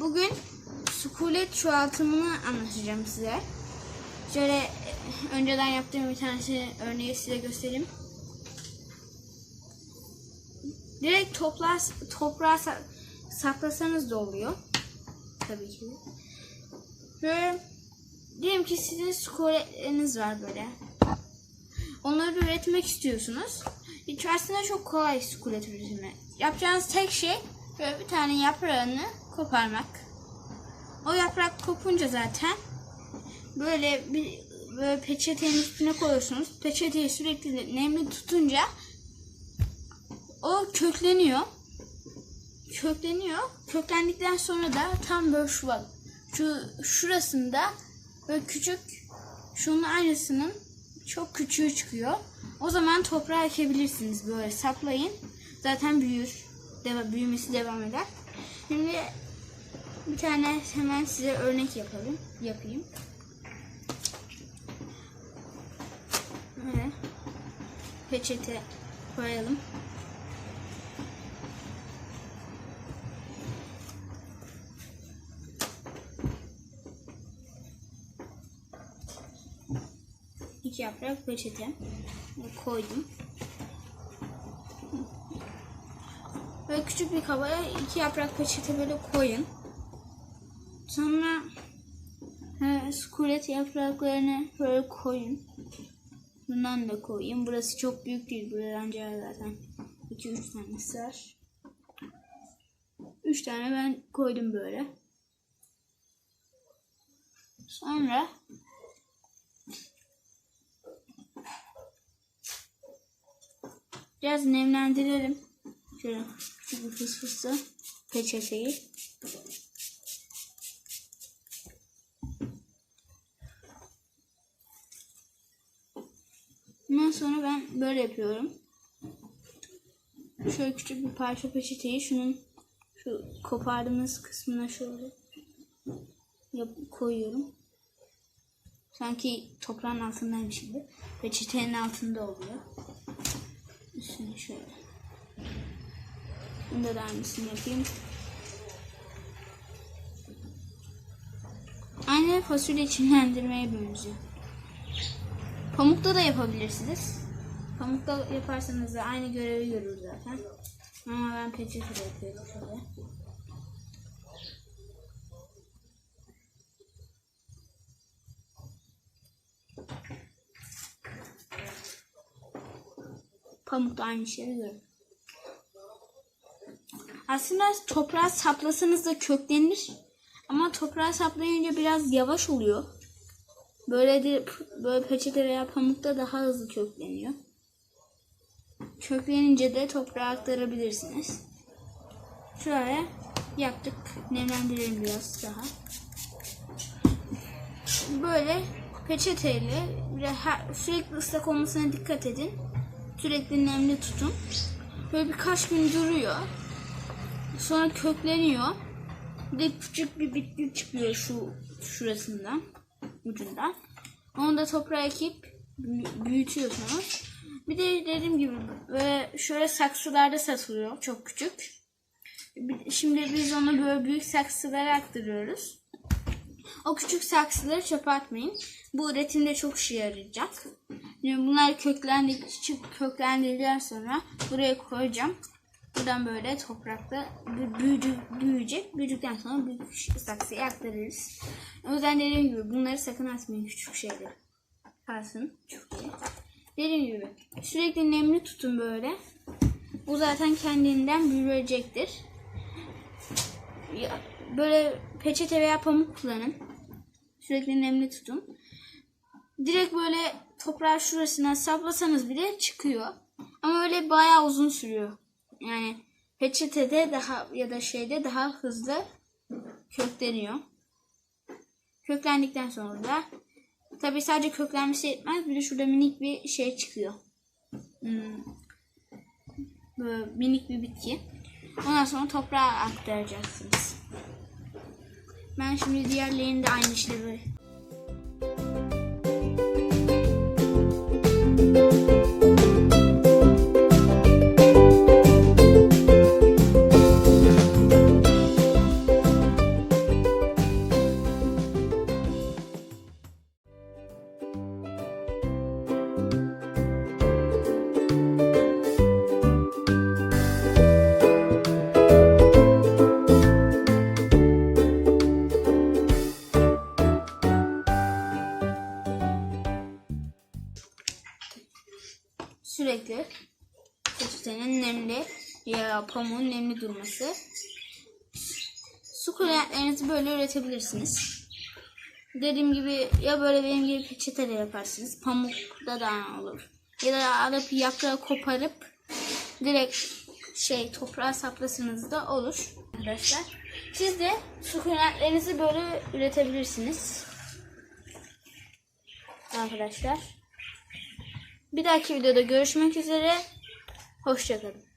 Bugün sukulet çoğaltımını anlatacağım size. Şöyle önceden yaptığım bir tanesi örneği size göstereyim. Direkt toprağa, toprağa sa- saklasanız da oluyor. Tabii ki. Böyle diyelim ki sizin sukuletleriniz var böyle. Onları üretmek istiyorsunuz. İçerisinde çok kolay sukulet üretimi. Yapacağınız tek şey böyle bir tane yaprağını koparmak. O yaprak kopunca zaten böyle bir böyle peçetenin üstüne koyuyorsunuz. Peçeteyi sürekli nemli tutunca o kökleniyor. Kökleniyor. Köklendikten sonra da tam böyle şu bak. Şu şurasında böyle küçük şunun aynısının çok küçüğü çıkıyor. O zaman toprağa ekebilirsiniz böyle saplayın. Zaten büyür. Deva, büyümesi devam eder. Şimdi bir tane hemen size örnek yapalım. Yapayım. Böyle peçete koyalım. İki yaprak peçete koydum. Böyle küçük bir kabaya iki yaprak peçete böyle koyun. Sonra he, skulet yapraklarını böyle koyun. Bundan da koyayım. Burası çok büyük değil. Buraya ancak zaten 2-3 tane sığar. 3 tane ben koydum böyle. Sonra biraz nemlendirelim. Şöyle küçük bir fıs fısı peçeteyi. Ondan sonra ben böyle yapıyorum. Şöyle küçük bir parça peçeteyi şunun şu kopardığımız kısmına şöyle yap koyuyorum. Sanki toprağın altındaymış gibi. Peçetenin altında oluyor. Üstüne şöyle. Bunda da aynısını yapayım. Aynı fasulye çimlendirmeye benziyor. Pamukta da yapabilirsiniz. Pamukta yaparsanız da aynı görevi görür zaten. Ama ben peçete yapıyorum şöyle. Pamukta aynı şeyi görür. Aslında toprağa saplasanız da köklenir. Ama toprağa saplayınca biraz yavaş oluyor. Böyle de böyle peçete veya pamukta daha hızlı kökleniyor. Köklenince de toprağa aktarabilirsiniz. Şöyle yaptık. Nemlendirelim biraz daha. Böyle peçeteyle sürekli ıslak olmasına dikkat edin. Sürekli nemli tutun. Böyle birkaç gün duruyor. Sonra kökleniyor. Bir de küçük bir bitki çıkıyor şu şurasından ucundan. Onu da toprağa ekip büyü- büyütüyorsunuz. Bir de dediğim gibi böyle şöyle saksılarda satılıyor çok küçük. Şimdi biz onu böyle büyük saksılara aktarıyoruz. O küçük saksıları çöpe atmayın. Bu üretimde çok işe yarayacak. Bunlar köklendik, küçük köklendikten sonra buraya koyacağım. Buradan böyle toprakta bü- büyüdü, büyüyecek. Büyüdükten sonra büyük saksıya aktarırız. O yüzden dediğim gibi bunları sakın atmayın küçük şeyleri. Kalsın çok iyi. Dediğim gibi sürekli nemli tutun böyle. Bu zaten kendinden büyüyecektir. Böyle peçete veya pamuk kullanın. Sürekli nemli tutun. Direkt böyle toprağı şurasına saplasanız bile çıkıyor. Ama öyle bayağı uzun sürüyor. Yani peçetede daha ya da şeyde daha hızlı kökleniyor. Köklendikten sonra da tabii sadece köklenmesi yetmez. Bir de şurada minik bir şey çıkıyor. Hmm. Böyle minik bir bitki. Ondan sonra toprağa aktaracaksınız. Ben şimdi diğerlerini de aynı işlevi ya pamuğun nemli durması. Sukulentlerinizi böyle üretebilirsiniz. Dediğim gibi ya böyle benim gibi peçete de yaparsınız. Pamukta da olur. Ya da alıp yaprağı koparıp direkt şey toprağa saplasanız da olur arkadaşlar. Siz de sukulentlerinizi böyle üretebilirsiniz. Arkadaşlar. Bir dahaki videoda görüşmek üzere. Hoşçakalın.